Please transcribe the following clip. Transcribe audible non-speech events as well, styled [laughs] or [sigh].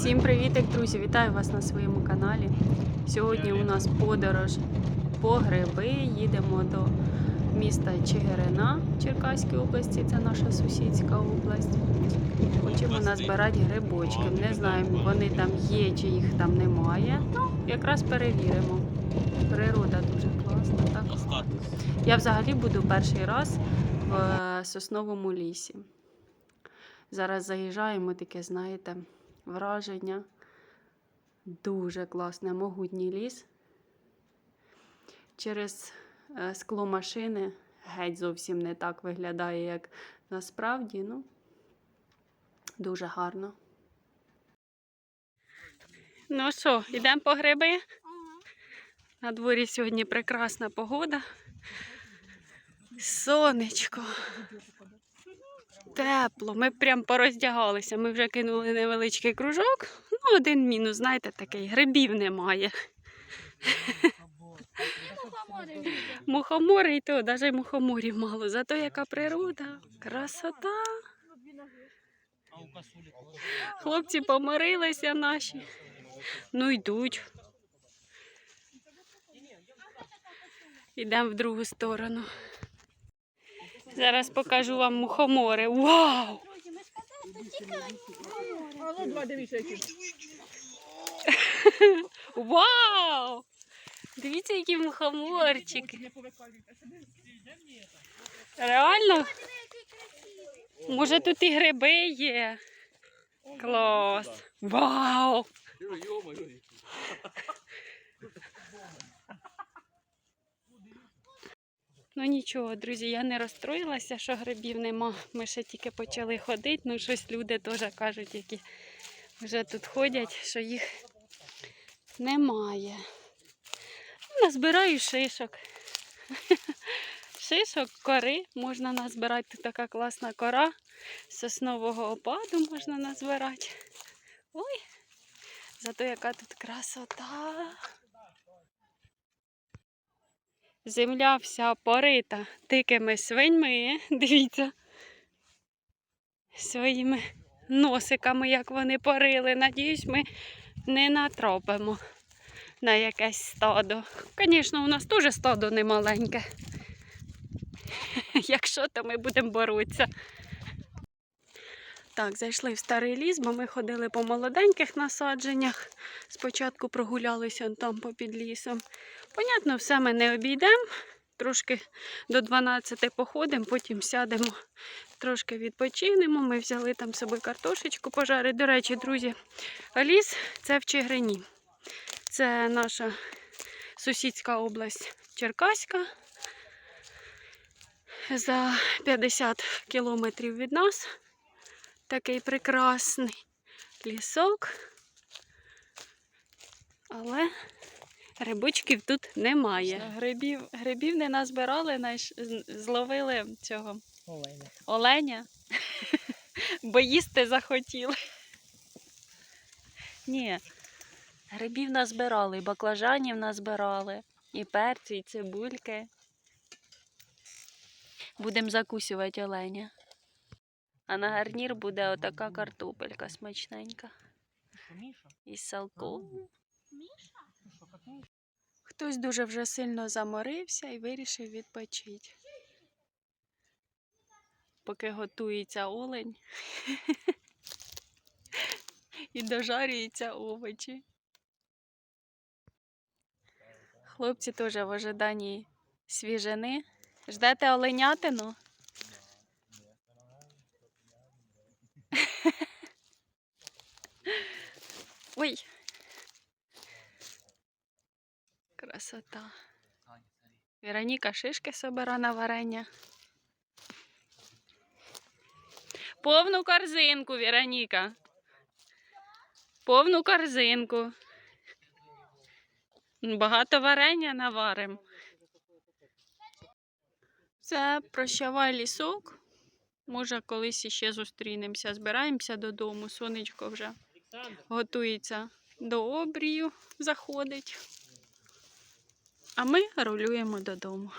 Всім привітик, друзі! Вітаю вас на своєму каналі. Сьогодні у нас подорож по гриби. Їдемо до міста Чигирина Черкаської області. Це наша сусідська область. Хочемо назбирати грибочки. Не знаємо, вони там є чи їх там немає. Ну, якраз перевіримо. Природа дуже класна. Так? Я взагалі буду перший раз в сосновому лісі. Зараз заїжджаємо, таке, знаєте, враження. Дуже класне, могутній ліс. Через е, скло машини геть зовсім не так виглядає, як насправді. Ну, дуже гарно. Ну що, йдемо по гриби? На дворі сьогодні прекрасна погода. Сонечко. Тепло. Ми прям пороздягалися. Ми вже кинули невеличкий кружок. Ну, один мінус, знаєте, такий, грибів немає. Мухомори і то, навіть мухоморів мало. Зато яка природа, красота. Хлопці помирилися наші. Ну йдуть. Йдемо в другу сторону. Зараз покажу вам мухомори. Вау! Вау! Дивіться, які мухоморчики. Реально? Може тут і гриби є. Клас. Вау! Ну нічого, друзі, я не розстроїлася, що грибів нема. Ми ще тільки почали ходити. Ну, щось люди теж кажуть, які вже тут ходять, що їх немає. Ну, Назбираю шишок. [laughs] Шишок, кори можна назбирати. Тут така класна кора. Соснового опаду можна назбирати. Ой, зато яка тут красота. Земля вся порита дикими свиньми. [laughs] Дивіться. Своїми носиками, як вони порили. Надіюсь, ми не натропимо на якесь стадо. Звісно, у нас теж стадо немаленьке. [laughs] Якщо, то ми будемо боротися. Так, зайшли в старий ліс, бо ми ходили по молоденьких насадженнях. Спочатку прогулялися там попід лісом. Понятно, все ми не обійдемо. Трошки до 12 походимо, потім сядемо, трошки відпочинемо. Ми взяли там з собою картошечку пожарити. До речі, друзі, ліс це в Чигирині. Це наша сусідська область Черкаська. За 50 кілометрів від нас такий прекрасний лісок. Але грибочків тут немає. Грибів, грибів не назбирали, з- зловили цього Олені. оленя, [laughs] бо їсти захотіли. Ні, грибів назбирали, і баклажанів назбирали, і перці, і цибульки. Будемо закусувати оленя. А на гарнір буде отака картопелька смачненька. Із салком. Хтось дуже вже сильно заморився і вирішив відпочити. Поки готується олень [laughs] і дожарюються овочі. Хлопці теж в ожиданні свіжини. Ждете оленятину? Ой. Красота. Вероніка шишки собира на варення. Повну корзинку, Вероніка. Повну корзинку. Багато варення наварим. Це прощавай лісок. Може, колись іще зустрінемося. Збираємося додому. Сонечко вже готується до обрію, заходить. А ми рулюємо додому.